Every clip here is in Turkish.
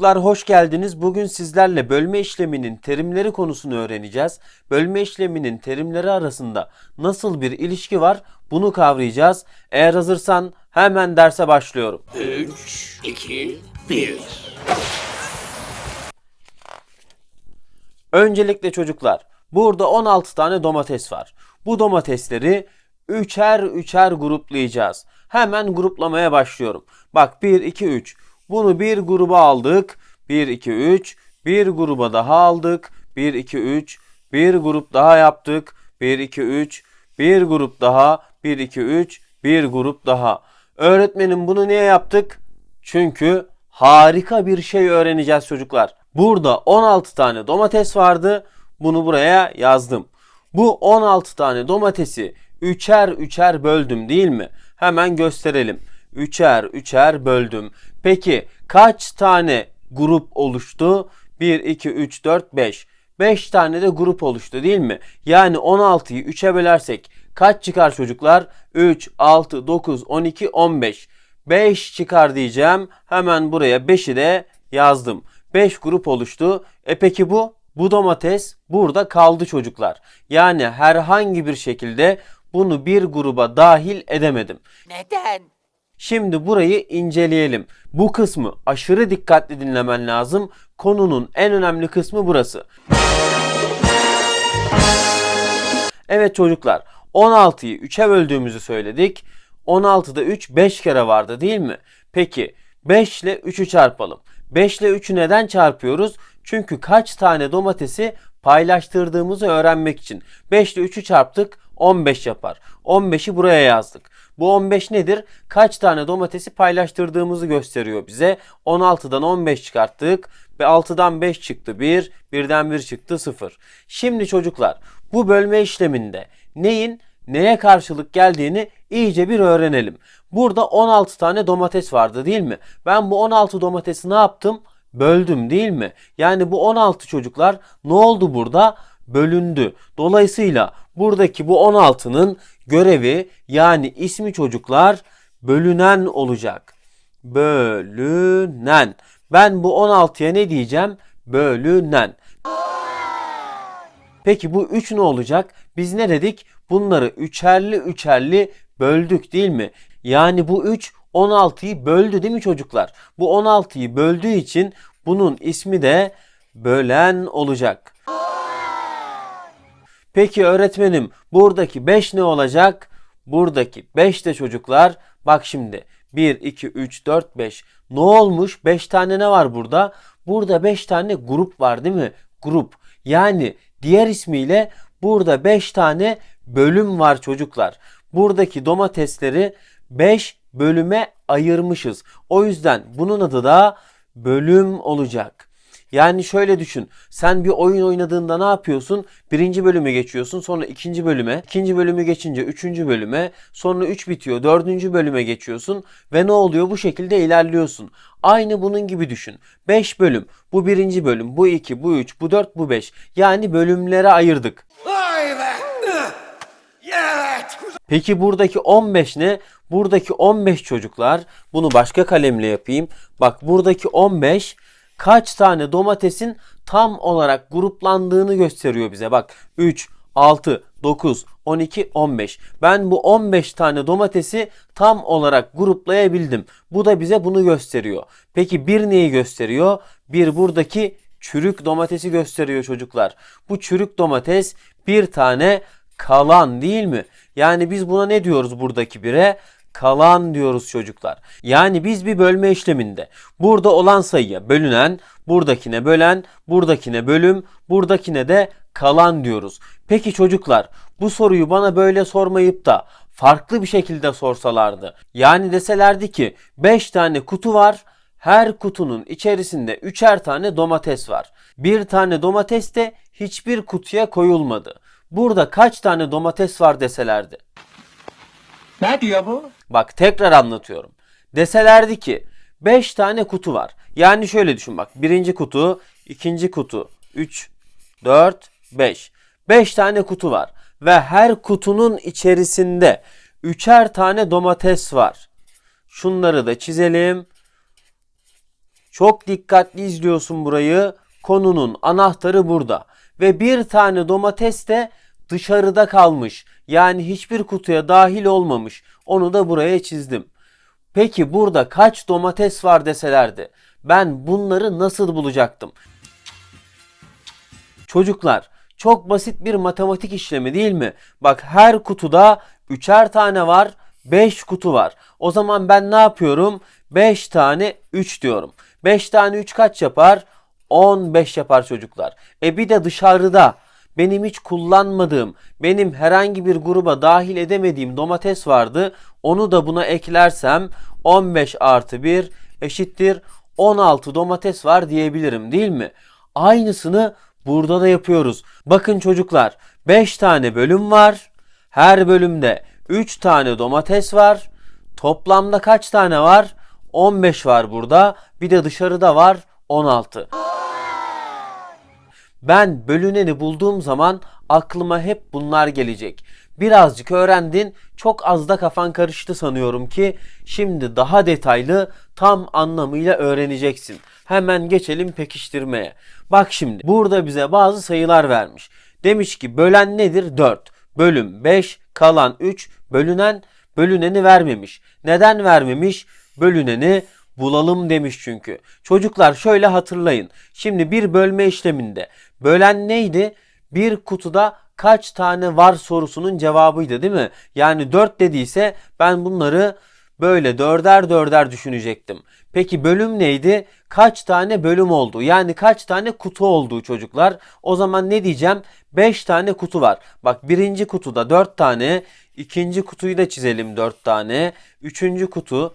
Çocuklar hoş geldiniz. Bugün sizlerle bölme işleminin terimleri konusunu öğreneceğiz. Bölme işleminin terimleri arasında nasıl bir ilişki var bunu kavrayacağız. Eğer hazırsan hemen derse başlıyorum. 3, 2, 1. Öncelikle çocuklar burada 16 tane domates var. Bu domatesleri üçer üçer gruplayacağız. Hemen gruplamaya başlıyorum. Bak 1 2 3. Bunu bir gruba aldık. 1 2 3. Bir gruba daha aldık. 1 2 3. Bir grup daha yaptık. 1 2 3. Bir grup daha. 1 2 3. Bir grup daha. Öğretmenim bunu niye yaptık? Çünkü harika bir şey öğreneceğiz çocuklar. Burada 16 tane domates vardı. Bunu buraya yazdım. Bu 16 tane domatesi üçer üçer böldüm değil mi? Hemen gösterelim. Üçer üçer böldüm. Peki kaç tane grup oluştu? 1, 2, 3, 4, 5. 5 tane de grup oluştu değil mi? Yani 16'yı 3'e bölersek kaç çıkar çocuklar? 3, 6, 9, 12, 15. 5 çıkar diyeceğim. Hemen buraya 5'i de yazdım. 5 grup oluştu. E peki bu? Bu domates burada kaldı çocuklar. Yani herhangi bir şekilde bunu bir gruba dahil edemedim. Neden? Şimdi burayı inceleyelim. Bu kısmı aşırı dikkatli dinlemen lazım. Konunun en önemli kısmı burası. Evet çocuklar 16'yı 3'e böldüğümüzü söyledik. 16'da 3 5 kere vardı değil mi? Peki 5 ile 3'ü çarpalım. 5 ile 3'ü neden çarpıyoruz? Çünkü kaç tane domatesi paylaştırdığımızı öğrenmek için. 5 ile 3'ü çarptık 15 yapar. 15'i buraya yazdık. Bu 15 nedir? Kaç tane domatesi paylaştırdığımızı gösteriyor bize. 16'dan 15 çıkarttık ve 6'dan 5 çıktı 1, 1'den 1 çıktı 0. Şimdi çocuklar bu bölme işleminde neyin neye karşılık geldiğini iyice bir öğrenelim. Burada 16 tane domates vardı değil mi? Ben bu 16 domatesi ne yaptım? Böldüm değil mi? Yani bu 16 çocuklar ne oldu burada? Bölündü. Dolayısıyla buradaki bu 16'nın görevi yani ismi çocuklar bölünen olacak. Bölünen. Ben bu 16'ya ne diyeceğim? Bölünen. Peki bu 3 ne olacak? Biz ne dedik? Bunları üçerli üçerli böldük değil mi? Yani bu 3 16'yı böldü değil mi çocuklar? Bu 16'yı böldüğü için bunun ismi de bölen olacak. Peki öğretmenim buradaki 5 ne olacak? Buradaki 5 de çocuklar bak şimdi 1, 2, 3, 4, 5. Ne olmuş? 5 tane ne var burada? Burada 5 tane grup var değil mi? Grup. Yani diğer ismiyle burada 5 tane bölüm var çocuklar. Buradaki domatesleri 5 bölüme ayırmışız. O yüzden bunun adı da bölüm olacak. Yani şöyle düşün. Sen bir oyun oynadığında ne yapıyorsun? Birinci bölüme geçiyorsun. Sonra ikinci bölüme. ikinci bölümü geçince üçüncü bölüme. Sonra üç bitiyor. Dördüncü bölüme geçiyorsun. Ve ne oluyor? Bu şekilde ilerliyorsun. Aynı bunun gibi düşün. 5 bölüm. Bu birinci bölüm. Bu iki, bu üç, bu dört, bu beş. Yani bölümlere ayırdık. Vay be! Evet! Peki buradaki 15 ne? Buradaki 15 çocuklar bunu başka kalemle yapayım. Bak buradaki 15 kaç tane domatesin tam olarak gruplandığını gösteriyor bize. Bak 3, 6, 9, 12, 15. Ben bu 15 tane domatesi tam olarak gruplayabildim. Bu da bize bunu gösteriyor. Peki bir neyi gösteriyor? Bir buradaki çürük domatesi gösteriyor çocuklar. Bu çürük domates bir tane kalan değil mi? Yani biz buna ne diyoruz buradaki bire? Kalan diyoruz çocuklar. Yani biz bir bölme işleminde burada olan sayıya bölünen, buradakine bölen, buradakine bölüm, buradakine de kalan diyoruz. Peki çocuklar bu soruyu bana böyle sormayıp da farklı bir şekilde sorsalardı. Yani deselerdi ki 5 tane kutu var. Her kutunun içerisinde üçer tane domates var. Bir tane domates de hiçbir kutuya koyulmadı. Burada kaç tane domates var deselerdi. Ne diyor bu? Bak tekrar anlatıyorum. Deselerdi ki 5 tane kutu var. Yani şöyle düşün bak. Birinci kutu, ikinci kutu, 3, 4, 5. 5 tane kutu var. Ve her kutunun içerisinde üçer tane domates var. Şunları da çizelim. Çok dikkatli izliyorsun burayı. Konunun anahtarı burada. Ve bir tane domates de dışarıda kalmış. Yani hiçbir kutuya dahil olmamış. Onu da buraya çizdim. Peki burada kaç domates var deselerdi ben bunları nasıl bulacaktım? Çocuklar çok basit bir matematik işlemi değil mi? Bak her kutuda üçer tane var, 5 kutu var. O zaman ben ne yapıyorum? 5 tane 3 diyorum. 5 tane 3 kaç yapar? 15 yapar çocuklar. E bir de dışarıda benim hiç kullanmadığım, benim herhangi bir gruba dahil edemediğim domates vardı. Onu da buna eklersem 15 artı 1 eşittir 16 domates var diyebilirim değil mi? Aynısını burada da yapıyoruz. Bakın çocuklar 5 tane bölüm var. Her bölümde 3 tane domates var. Toplamda kaç tane var? 15 var burada. Bir de dışarıda var 16. Ben bölüneni bulduğum zaman aklıma hep bunlar gelecek. Birazcık öğrendin, çok az da kafan karıştı sanıyorum ki şimdi daha detaylı tam anlamıyla öğreneceksin. Hemen geçelim pekiştirmeye. Bak şimdi burada bize bazı sayılar vermiş. Demiş ki bölen nedir? 4. Bölüm 5, kalan 3, bölünen bölüneni vermemiş. Neden vermemiş? Bölüneni bulalım demiş çünkü. Çocuklar şöyle hatırlayın. Şimdi bir bölme işleminde bölen neydi? Bir kutuda kaç tane var sorusunun cevabıydı değil mi? Yani 4 dediyse ben bunları böyle dörder dörder düşünecektim. Peki bölüm neydi? Kaç tane bölüm oldu? Yani kaç tane kutu olduğu çocuklar? O zaman ne diyeceğim? 5 tane kutu var. Bak birinci kutuda 4 tane. ikinci kutuyu da çizelim 4 tane. Üçüncü kutu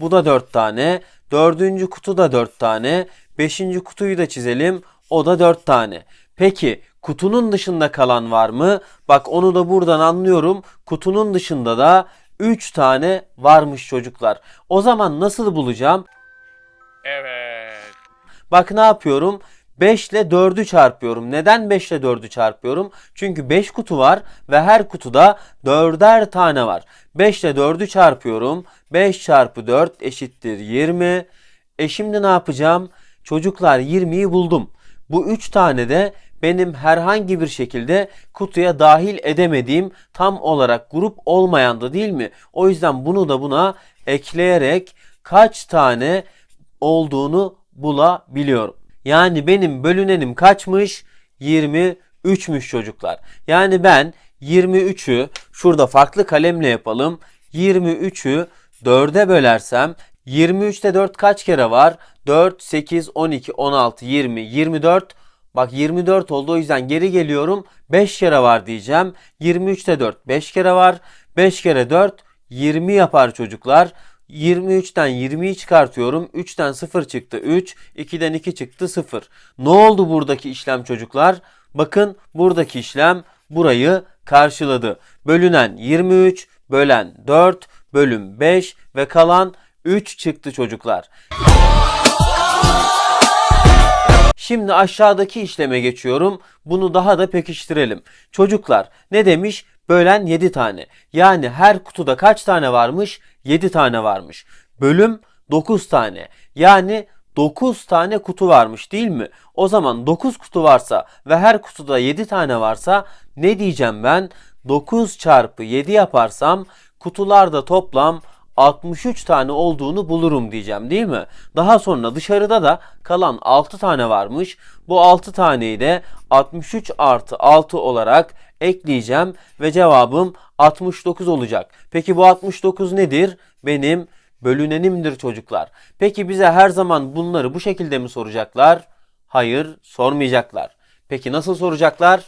bu da 4 tane. Dördüncü kutu da 4 tane. Beşinci kutuyu da çizelim. O da 4 tane. Peki kutunun dışında kalan var mı? Bak onu da buradan anlıyorum. Kutunun dışında da 3 tane varmış çocuklar. O zaman nasıl bulacağım? Evet. Bak ne yapıyorum? 5 ile 4'ü çarpıyorum. Neden 5 ile 4'ü çarpıyorum? Çünkü 5 kutu var ve her kutuda 4'er tane var. 5 ile 4'ü çarpıyorum. 5 çarpı 4 eşittir 20. E şimdi ne yapacağım? Çocuklar 20'yi buldum. Bu 3 tane de benim herhangi bir şekilde kutuya dahil edemediğim tam olarak grup olmayandı değil mi? O yüzden bunu da buna ekleyerek kaç tane olduğunu bulabiliyorum. Yani benim bölünenim kaçmış? 23'müş çocuklar. Yani ben 23'ü şurada farklı kalemle yapalım. 23'ü 4'e bölersem 23'te 4 kaç kere var? 4, 8, 12, 16, 20, 24. Bak 24 oldu o yüzden geri geliyorum. 5 kere var diyeceğim. 23'te 4 5 kere var. 5 kere 4 20 yapar çocuklar. 23'ten 20'yi çıkartıyorum. 3'ten 0 çıktı 3. 2'den 2 çıktı 0. Ne oldu buradaki işlem çocuklar? Bakın buradaki işlem burayı karşıladı. Bölünen 23, bölen 4, bölüm 5 ve kalan 3 çıktı çocuklar. Şimdi aşağıdaki işleme geçiyorum. Bunu daha da pekiştirelim. Çocuklar ne demiş? Bölen 7 tane. Yani her kutuda kaç tane varmış? 7 tane varmış. Bölüm 9 tane. Yani 9 tane kutu varmış değil mi? O zaman 9 kutu varsa ve her kutuda 7 tane varsa ne diyeceğim ben? 9 çarpı 7 yaparsam kutularda toplam 63 tane olduğunu bulurum diyeceğim değil mi? Daha sonra dışarıda da kalan 6 tane varmış. Bu 6 taneyi de 63 artı 6 olarak ekleyeceğim ve cevabım 69 olacak. Peki bu 69 nedir? Benim bölünenimdir çocuklar. Peki bize her zaman bunları bu şekilde mi soracaklar? Hayır, sormayacaklar. Peki nasıl soracaklar?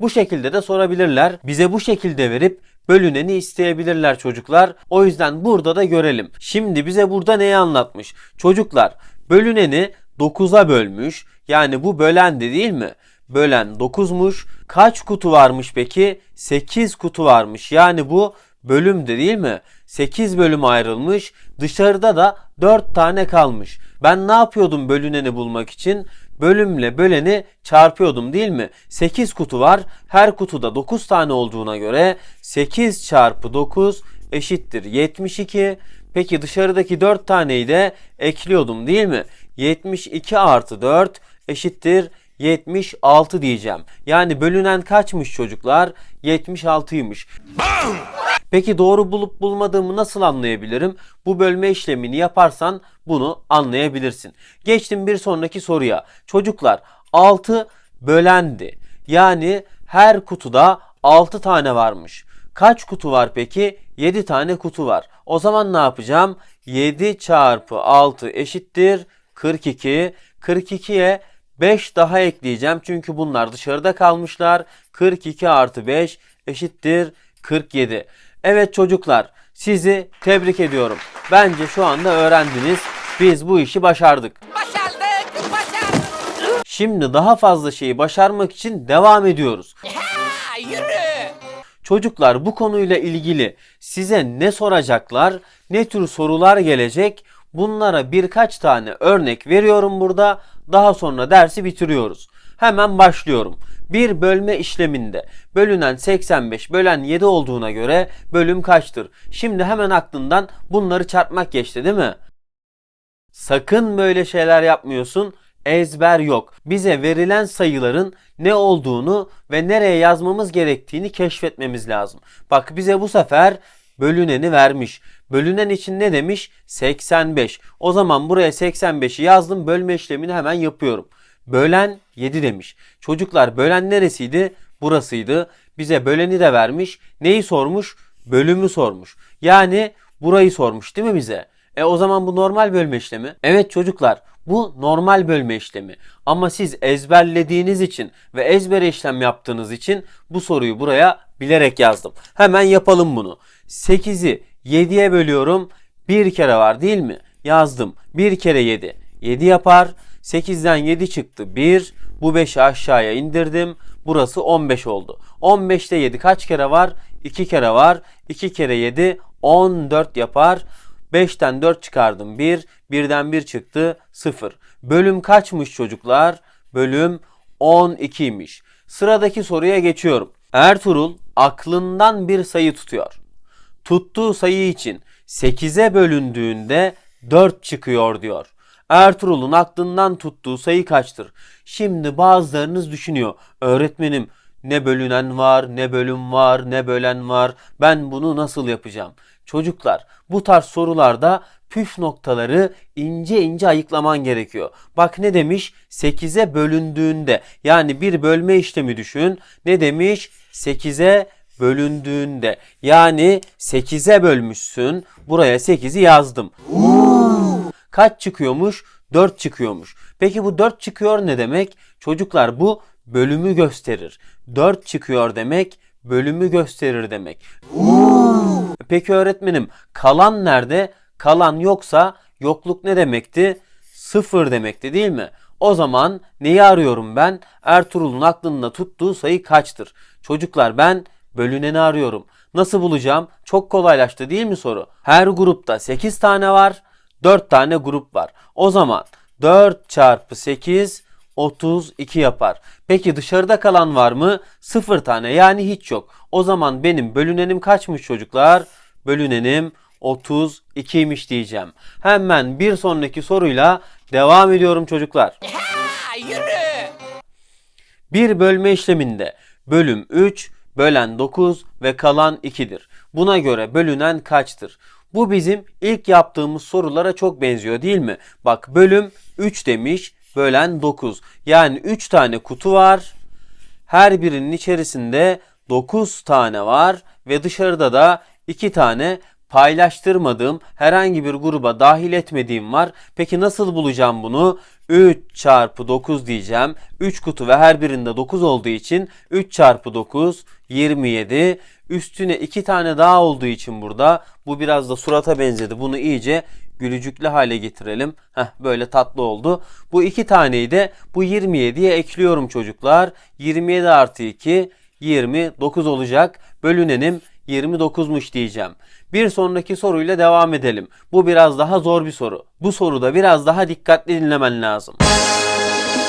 Bu şekilde de sorabilirler. Bize bu şekilde verip bölüneni isteyebilirler çocuklar. O yüzden burada da görelim. Şimdi bize burada neyi anlatmış? Çocuklar bölüneni 9'a bölmüş. Yani bu bölendi değil mi? Bölen 9'muş. Kaç kutu varmış peki? 8 kutu varmış. Yani bu bölümde değil mi? 8 bölüm ayrılmış. Dışarıda da 4 tane kalmış. Ben ne yapıyordum bölüneni bulmak için? Bölümle böleni çarpıyordum değil mi? 8 kutu var. Her kutuda 9 tane olduğuna göre 8 çarpı 9 eşittir 72. Peki dışarıdaki 4 taneyi de ekliyordum değil mi? 72 artı 4 eşittir 76 diyeceğim. Yani bölünen kaçmış çocuklar? 76'ymış. Peki doğru bulup bulmadığımı nasıl anlayabilirim? Bu bölme işlemini yaparsan bunu anlayabilirsin. Geçtim bir sonraki soruya. Çocuklar 6 bölendi. Yani her kutuda 6 tane varmış. Kaç kutu var peki? 7 tane kutu var. O zaman ne yapacağım? 7 çarpı 6 eşittir 42. 42'ye 5 daha ekleyeceğim. Çünkü bunlar dışarıda kalmışlar. 42 artı 5 eşittir 47. Evet çocuklar sizi tebrik ediyorum. Bence şu anda öğrendiniz. Biz bu işi başardık. Başardık, başardık. Şimdi daha fazla şeyi başarmak için devam ediyoruz. Ha, yürü. Çocuklar bu konuyla ilgili size ne soracaklar, ne tür sorular gelecek bunlara birkaç tane örnek veriyorum burada. Daha sonra dersi bitiriyoruz. Hemen başlıyorum. Bir bölme işleminde bölünen 85 bölen 7 olduğuna göre bölüm kaçtır? Şimdi hemen aklından bunları çarpmak geçti değil mi? Sakın böyle şeyler yapmıyorsun. Ezber yok. Bize verilen sayıların ne olduğunu ve nereye yazmamız gerektiğini keşfetmemiz lazım. Bak bize bu sefer bölüneni vermiş. Bölünen için ne demiş? 85. O zaman buraya 85'i yazdım. Bölme işlemini hemen yapıyorum. Bölen 7 demiş. Çocuklar bölen neresiydi? Burasıydı. Bize böleni de vermiş. Neyi sormuş? Bölümü sormuş. Yani burayı sormuş değil mi bize? E o zaman bu normal bölme işlemi. Evet çocuklar bu normal bölme işlemi. Ama siz ezberlediğiniz için ve ezbere işlem yaptığınız için bu soruyu buraya bilerek yazdım. Hemen yapalım bunu. 8'i 7'ye bölüyorum. Bir kere var değil mi? Yazdım. 1 kere 7. 7 yapar. 8'den 7 çıktı 1. Bu 5'i aşağıya indirdim. Burası 15 oldu. 15'te 7 kaç kere var? 2 kere var. 2 kere 7 14 yapar. 5'ten 4 çıkardım 1. 1'den 1 çıktı 0. Bölüm kaçmış çocuklar? Bölüm 12'ymiş. Sıradaki soruya geçiyorum. Ertuğrul aklından bir sayı tutuyor. Tuttuğu sayı için 8'e bölündüğünde 4 çıkıyor diyor. Ertuğrul'un aklından tuttuğu sayı kaçtır? Şimdi bazılarınız düşünüyor. Öğretmenim ne bölünen var, ne bölüm var, ne bölen var. Ben bunu nasıl yapacağım? Çocuklar bu tarz sorularda püf noktaları ince ince ayıklaman gerekiyor. Bak ne demiş? 8'e bölündüğünde yani bir bölme işlemi düşün. Ne demiş? 8'e bölündüğünde yani 8'e bölmüşsün. Buraya 8'i yazdım. Kaç çıkıyormuş? 4 çıkıyormuş. Peki bu 4 çıkıyor ne demek? Çocuklar bu bölümü gösterir. 4 çıkıyor demek bölümü gösterir demek. Peki öğretmenim kalan nerede? Kalan yoksa yokluk ne demekti? Sıfır demekti değil mi? O zaman neyi arıyorum ben? Ertuğrul'un aklında tuttuğu sayı kaçtır? Çocuklar ben bölüneni arıyorum. Nasıl bulacağım? Çok kolaylaştı değil mi soru? Her grupta 8 tane var. 4 tane grup var. O zaman 4 çarpı 8 32 yapar. Peki dışarıda kalan var mı? 0 tane yani hiç yok. O zaman benim bölünenim kaçmış çocuklar? Bölünenim 32'ymiş diyeceğim. Hemen bir sonraki soruyla devam ediyorum çocuklar. Ha, yürü. Bir bölme işleminde bölüm 3, bölen 9 ve kalan 2'dir. Buna göre bölünen kaçtır? Bu bizim ilk yaptığımız sorulara çok benziyor değil mi? Bak bölüm 3 demiş, bölen 9. Yani 3 tane kutu var. Her birinin içerisinde 9 tane var ve dışarıda da 2 tane paylaştırmadığım herhangi bir gruba dahil etmediğim var. Peki nasıl bulacağım bunu? 3 çarpı 9 diyeceğim. 3 kutu ve her birinde 9 olduğu için 3 çarpı 9 27. Üstüne 2 tane daha olduğu için burada bu biraz da surata benzedi. Bunu iyice gülücüklü hale getirelim. Heh, böyle tatlı oldu. Bu iki taneyi de bu 27'ye ekliyorum çocuklar. 27 artı 2 29 olacak. Bölünenim 29'muş diyeceğim. Bir sonraki soruyla devam edelim. Bu biraz daha zor bir soru. Bu soruda biraz daha dikkatli dinlemen lazım.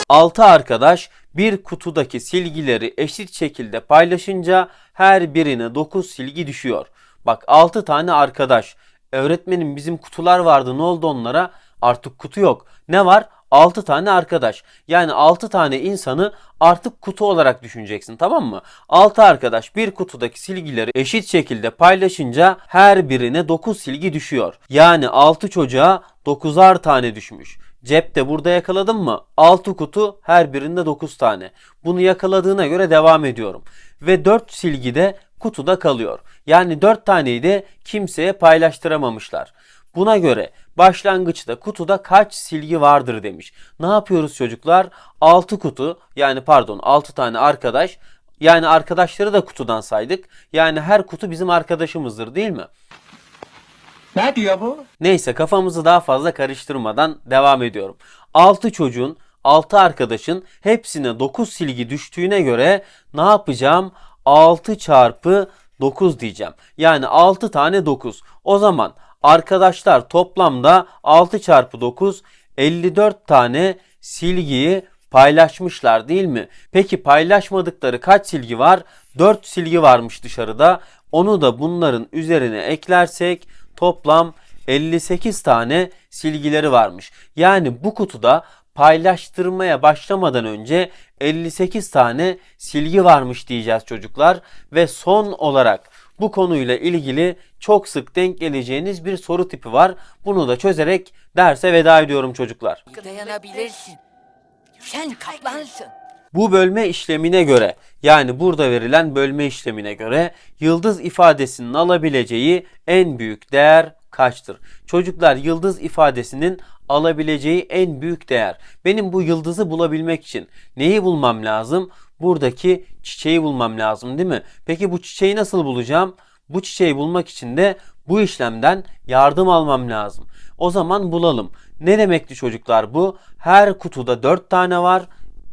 6 arkadaş bir kutudaki silgileri eşit şekilde paylaşınca her birine 9 silgi düşüyor. Bak 6 tane arkadaş Öğretmenim bizim kutular vardı ne oldu onlara? Artık kutu yok. Ne var? 6 tane arkadaş. Yani 6 tane insanı artık kutu olarak düşüneceksin tamam mı? 6 arkadaş bir kutudaki silgileri eşit şekilde paylaşınca her birine 9 silgi düşüyor. Yani 6 çocuğa 9'ar tane düşmüş. Cepte burada yakaladın mı? 6 kutu her birinde 9 tane. Bunu yakaladığına göre devam ediyorum. Ve 4 silgi de kutuda kalıyor. Yani 4 taneyi de kimseye paylaştıramamışlar. Buna göre başlangıçta kutuda kaç silgi vardır demiş. Ne yapıyoruz çocuklar? 6 kutu yani pardon 6 tane arkadaş yani arkadaşları da kutudan saydık. Yani her kutu bizim arkadaşımızdır değil mi? Ne diyor bu? Neyse kafamızı daha fazla karıştırmadan devam ediyorum. 6 çocuğun 6 arkadaşın hepsine 9 silgi düştüğüne göre ne yapacağım? 6 çarpı 9 diyeceğim. Yani 6 tane 9. O zaman arkadaşlar toplamda 6 çarpı 9 54 tane silgiyi paylaşmışlar değil mi? Peki paylaşmadıkları kaç silgi var? 4 silgi varmış dışarıda. Onu da bunların üzerine eklersek toplam 58 tane silgileri varmış. Yani bu kutuda paylaştırmaya başlamadan önce 58 tane silgi varmış diyeceğiz çocuklar ve son olarak bu konuyla ilgili çok sık denk geleceğiniz bir soru tipi var. Bunu da çözerek derse veda ediyorum çocuklar. Dayanabilirsin. Sen kaplansın. Bu bölme işlemine göre yani burada verilen bölme işlemine göre yıldız ifadesinin alabileceği en büyük değer kaçtır? Çocuklar yıldız ifadesinin alabileceği en büyük değer. Benim bu yıldızı bulabilmek için neyi bulmam lazım? Buradaki çiçeği bulmam lazım değil mi? Peki bu çiçeği nasıl bulacağım? Bu çiçeği bulmak için de bu işlemden yardım almam lazım. O zaman bulalım. Ne demekti çocuklar bu? Her kutuda 4 tane var.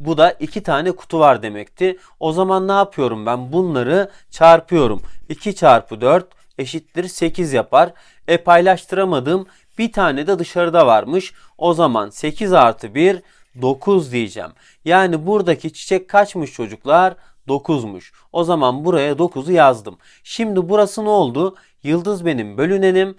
Bu da 2 tane kutu var demekti. O zaman ne yapıyorum ben? Bunları çarpıyorum. 2 çarpı 4 eşittir 8 yapar. E paylaştıramadığım bir tane de dışarıda varmış. O zaman 8 artı 1 9 diyeceğim. Yani buradaki çiçek kaçmış çocuklar? 9'muş. O zaman buraya 9'u yazdım. Şimdi burası ne oldu? Yıldız benim bölünenim.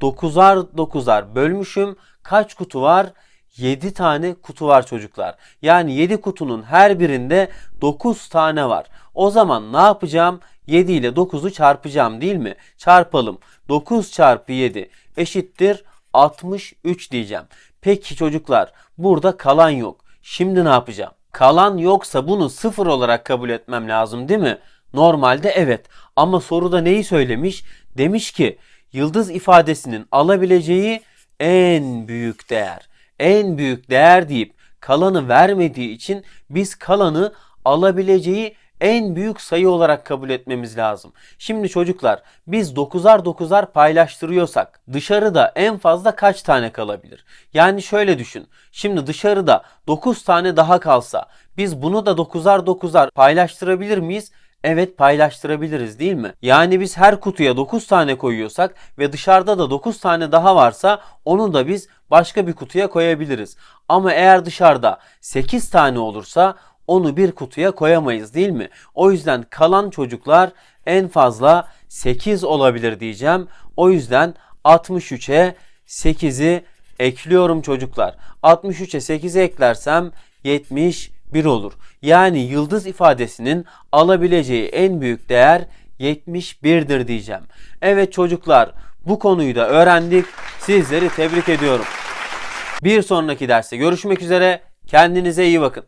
9'ar 9'ar bölmüşüm. Kaç kutu var? 7 tane kutu var çocuklar. Yani 7 kutunun her birinde 9 tane var. O zaman ne yapacağım? 7 ile 9'u çarpacağım değil mi? Çarpalım. 9 çarpı 7 eşittir 63 diyeceğim. Peki çocuklar burada kalan yok. Şimdi ne yapacağım? Kalan yoksa bunu sıfır olarak kabul etmem lazım değil mi? Normalde evet. Ama soruda neyi söylemiş? Demiş ki yıldız ifadesinin alabileceği en büyük değer. En büyük değer deyip kalanı vermediği için biz kalanı alabileceği en büyük sayı olarak kabul etmemiz lazım. Şimdi çocuklar biz 9'ar 9'ar paylaştırıyorsak dışarıda en fazla kaç tane kalabilir? Yani şöyle düşün. Şimdi dışarıda 9 tane daha kalsa biz bunu da 9'ar 9'ar paylaştırabilir miyiz? Evet paylaştırabiliriz değil mi? Yani biz her kutuya 9 tane koyuyorsak ve dışarıda da 9 tane daha varsa onu da biz başka bir kutuya koyabiliriz. Ama eğer dışarıda 8 tane olursa onu bir kutuya koyamayız değil mi? O yüzden kalan çocuklar en fazla 8 olabilir diyeceğim. O yüzden 63'e 8'i ekliyorum çocuklar. 63'e 8'i eklersem 71 olur. Yani yıldız ifadesinin alabileceği en büyük değer 71'dir diyeceğim. Evet çocuklar bu konuyu da öğrendik. Sizleri tebrik ediyorum. Bir sonraki derste görüşmek üzere. Kendinize iyi bakın.